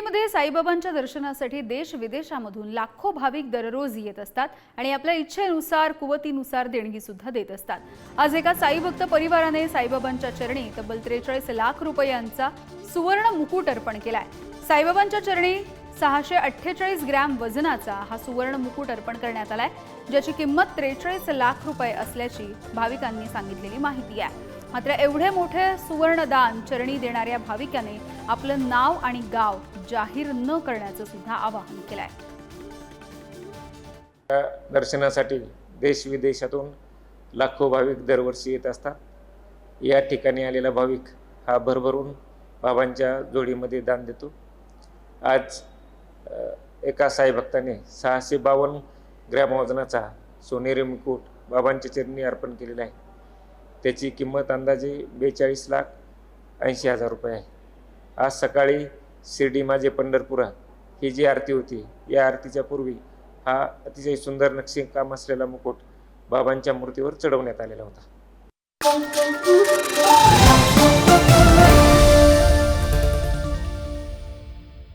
शिर्डीमध्ये साईबाबांच्या दर्शनासाठी देश विदेशामधून लाखो भाविक दररोज येत असतात आणि आपल्या इच्छेनुसार कुवतीनुसार देणगी सुद्धा देत असतात. आज एका साईभक्त परिवाराने साईबाबांच्या चरणी तब्बल त्रेचाळीस लाख रुपयांचा सुवर्ण मुकुट अर्पण केलाय. साईबाबांच्या चरणी सहाशे अठ्ठेचाळीस ग्रॅम वजनाचा हा सुवर्ण मुकुट अर्पण करण्यात आलाय ज्याची किंमत त्रेचाळीस लाख रुपये असल्याची भाविकांनी सांगितलेली माहिती आहे. मात्र एवढे मोठे सुवर्णदान चरणी देणाऱ्या भाविकाने आपलं नाव आणि गाव जाहीर न करण्याचं सुद्धा आवाहन केलंय. या दर्शनासाठी देश विदेशातून लाखो भाविक दरवर्षी येत असतात. या ठिकाणी आलेला भाविक हा भरभरून बाबांच्या जोडीमध्ये दान देतो. आज एका साई भक्ताने सहाशे बावन्न ग्रॅम वजनाचा सोनेरी मुकुट बाबांच्या चरणी अर्पण केलेला आहे. त्याची किंमत अंदाजे बेचाळीस लाख ऐंशी हजार रुपये आहे. आज सकाळी शिर्डी माझे पंढरपुरा ही जी आरती होती या आरतीच्या पूर्वी हा अतिशय सुंदर नक्षीकाम असलेला मुकुट बाबांच्या मूर्तीवर चढवण्यात आलेला होता.